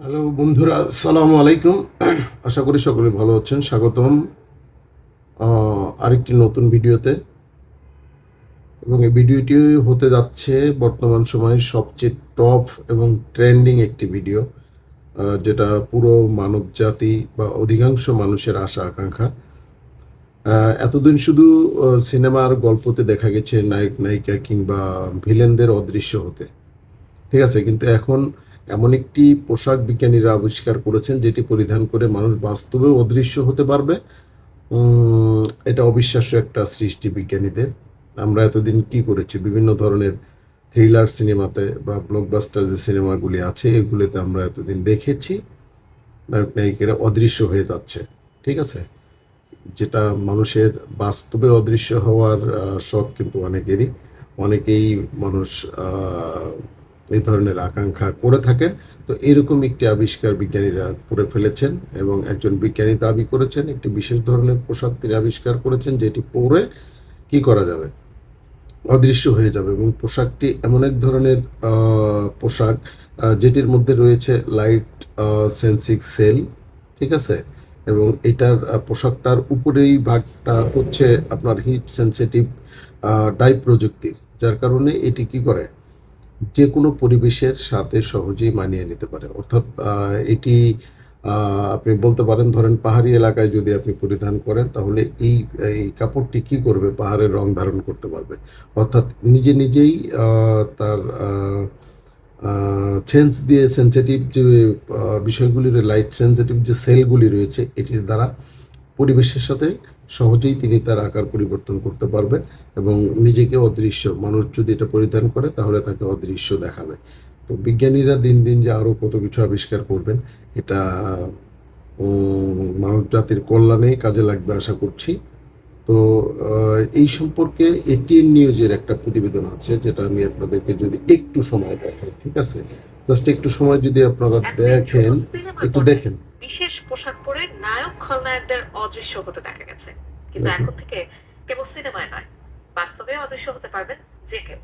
Hello বন্ধুরা, আসসালামু আলাইকুম। আশা করি সকলে ভালো আছেন। স্বাগতম আরেকটি নতুন ভিডিওতে। এবং এই ভিডিওটি হতে যাচ্ছে বর্তমান সময়ের সবচেয়ে টপ এবং ট্রেন্ডিং একটি ভিডিও যেটা পুরো মানব জাতি বা অধিকাংশ মানুষের আশা, আকাঙ্ক্ষা। এতদিন শুধু সিনেমার গল্পতে দেখা গেছে নায়ক, নায়িকা কিংবা ভিলেনদের অদৃশ্য হতে। ঠিক আছে, কিন্তু এখন এমন একটি পোশাক বিজ্ঞানীরা আবিষ্কার করেছেন যেটি পরিধান করে মানুষ বাস্তবেও অদৃশ্য হতে পারবে। এটা অবিশ্বাস্য একটা সৃষ্টি বিজ্ঞানীদের। আমরা এতদিন কি করেছি? বিভিন্ন ধরনের থ্রিলার সিনেমাতে বা ব্লকবাস্টার যে সিনেমাগুলি আছে, এগুলিতে আমরা এতদিন দেখেছি। নায়ক, নায়িকেরা অদৃশ্য হয়ে যাচ্ছে, ঠিক আছে? যেটা মানুষের বাস্তবে অদৃশ্য হওয়ার শখ কিন্তু অনেকেরই। অনেকেই মানুষ এই ধরনের আকাঙ্ক্ষা করে থাকেন। তো এরকম একটি আবিষ্কার বিজ্ঞানীরা করে ফেলেছেন এবং একজন বিজ্ঞানী দাবি করেছেন, একটি বিশেষ ধরনের পোশাক তিনি আবিষ্কার করেছেন যেটি পরে কি করা যাবে? অদৃশ্য হয়ে যাবে এবং পোশাকটি এমন এক ধরনের পোশাক যেটির মধ্যে রয়েছে লাইট সেন্সিক সেল ঠিক আছে? এবং এটার পোশাকটার উপরেই ভাগটা হচ্ছে আপনার হিট সেন্সিটিভ ডাই প্রযুক্তির। যার কারণে এটি কি করে? যে কোনো পরিবেশের সাথে সহজেই মানিয়ে নিতে পারে। অর্থাৎ এটি আপনি বলতে পারেন, ধরেন পাহাড়ি এলাকায় যদি আপনি পরিধান করেন, তাহলে এই এই কাপড়টি কী করবে? পাহাড়ের রং ধারণ করতে পারবে। অর্থাৎ নিজে নিজেই তার সেন্স দিয়ে সেন্সিটিভ যে বিষয়গুলি লাইট সেন্সিটিভ যে সেলগুলি রয়েছে, এটির দ্বারা পরিবেশের সাথে সহজেই তিনি তার আকার পরিবর্তন করতে পারবেন এবং নিজেকে অদৃশ্য মানুষ যদি এটা পরিধান করে তাহলে তাকে অদৃশ্য দেখাবে। তো বিজ্ঞানীরা দিন দিন যে আরও কত কিছু আবিষ্কার করবেন এটা মানব জাতির কল্যাণেই কাজে লাগবে আশা করছি। তো এই সম্পর্কে এটিএন নিউজের একটা প্রতিবেদন আছে যেটা আমি আপনাদেরকে যদি একটু সময় দেখাই ঠিক আছে? জাস্ট একটু সময় যদি আপনারা দেখেন একটু দেখেন। বিশেষ পোশাক পরে নায়ক খলনায়কদের অদৃশ্য হতে দেখা গেছে। কিন্তু এখন থেকে কেবল সিনেমায় নয় বাস্তবে অদৃশ্য হতে পারবেন যে কেউ।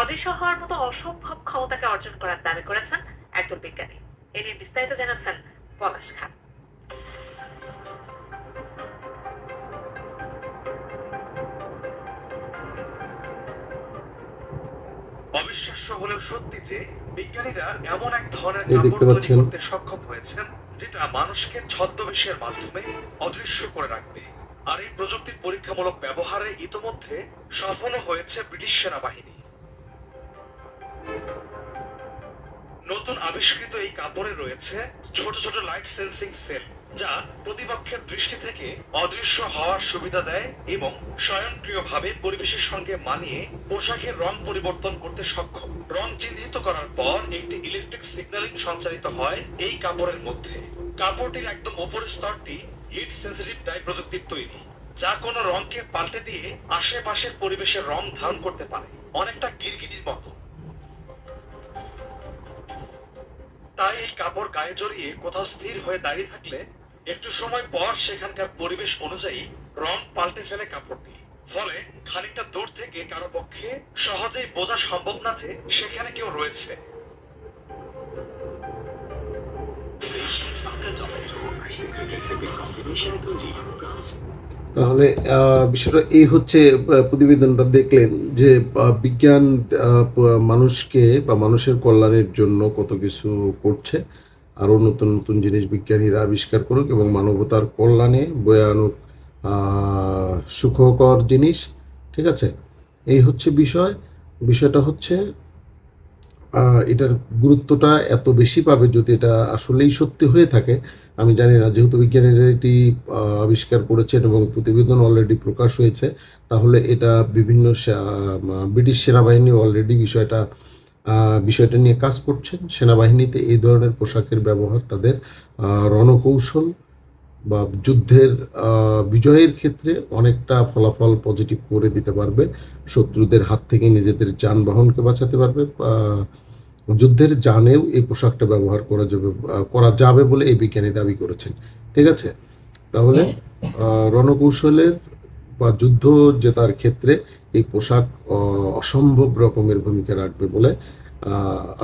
অদৃশ্য হওয়ার মতো অসম্ভব ক্ষমতাকে অর্জন করার দাবি করেছেন একদল বিজ্ঞানী। এ নিয়ে বিস্তারিত জানাচ্ছেন পলাশ খান। অবিশ্বাস্য হলেও সত্যি যে বিজ্ঞানীরা এমন এক ধরনের কাপড় তৈরি করতে সক্ষম হয়েছেন। যেটা মানুষকে ছদ্মবেশের মাধ্যমে অদৃশ্য করে রাখবে। আর এই প্রযুক্তির পরীক্ষামূলক ব্যবহারে ইতোমধ্যে সফল হয়েছে ব্রিটিশ সেনাবাহিনী। নতুন আবিষ্কৃত এই কাপড়ে রয়েছে ছোট ছোট লাইট সেন্সিং সেল যা প্রতিপক্ষের দৃষ্টি থেকে অদৃশ্য হওয়ার সুবিধা দেয় এবং স্বয়ংক্রিয়ভাবে পরিবেশের সঙ্গে মানিয়ে পোশাকের রং পরিবর্তন করতে সক্ষম। রং চিহ্নিত করার পর একটি ইলেকট্রিক সিগন্যালিং সঞ্চালিত হয় এই কাপড়ের মধ্যে। কাপড়টির একদম ওপরের স্তরটি হিট সেন্সিটিভ ডাই প্রযুক্তির তৈরি, যা কোনো রংকে পাল্টে দিয়ে আশেপাশের পরিবেশের রং ধারণ করতে পারে, অনেকটা গিরগিটির মতো। তাই এই কাপড় গায়ে জড়িয়ে কোথাও স্থির হয়ে দাঁড়িয়ে থাকলে একটু সময় পর সেখানকার পরিবেশ অনুযায়ী রং পাল্টে ফেলে কাপড়টি। ফলে খানিকটা দূর থেকে কারও পক্ষে সহজেই বোঝা সম্ভব না যে সেখানে কেউ রয়েছে। তাহলে বিষয়টা এই হচ্ছে প্রতিবেদনটা দেখলেন যে বিজ্ঞান মানুষকে বা মানুষের কল্যাণের জন্য কত কিছু করছে। আরও নতুন নতুন জিনিস বিজ্ঞানীরা আবিষ্কার করুক এবং মানবতার কল্যাণে বয়ে আনুক সুখকর জিনিস, ঠিক আছে? এই হচ্ছে বিষয়। বিষয়টা হচ্ছে এটার গুরুত্বটা এত বেশি পাবে যদি এটা আসলেই সত্যি হয়ে থাকে। আমি জানি না, যেহেতু বিজ্ঞানীরা এটি আবিষ্কার করেছেন এবং প্রতিবেদন অলরেডি প্রকাশ হয়েছে, তাহলে এটা বিভিন্ন ব্রিটিশ সেনাবাহিনী অলরেডি বিষয়টা বিষয়টা নিয়ে কাজ করছেন। সেনাবাহিনীতে এই ধরনের পোশাকের ব্যবহার তাদের রণকৌশল বা যুদ্ধের বিজয়ের ক্ষেত্রে অনেকটা ফলাফল পজিটিভ করে দিতে পারবে। শত্রুদের হাত থেকে নিজেদের যানবাহনকে বাঁচাতে পারবে। যুদ্ধের যানেও এই পোশাকটা ব্যবহার করা যাবে করা যাবে বলে এই বিজ্ঞানী দাবি করেছেন। ঠিক আছে? তাহলে রণকৌশলের বা যুদ্ধ জেতার ক্ষেত্রে এই পোশাক অসম্ভব রকমের ভূমিকা রাখবে বলে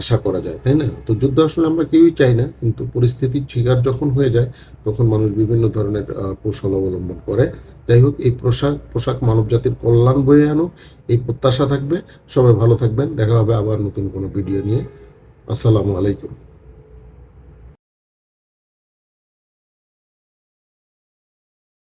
আশা করা যায়, তাই না? তো যুদ্ধ আসলে আমরা কেউই চাই না, কিন্তু পরিস্থিতির শিকার যখন হয়ে যায়, তখন মানুষ বিভিন্ন ধরনের কৌশল অবলম্বন করে। যাই হোক, এই পোশাক পোশাক মানবজাতির কল্যাণ বয়ে আনুক, এই প্রত্যাশা থাকবে। সবাই ভালো থাকবেন। দেখা হবে আবার নতুন কোনো ভিডিও নিয়ে। আসসালামু আলাইকুম।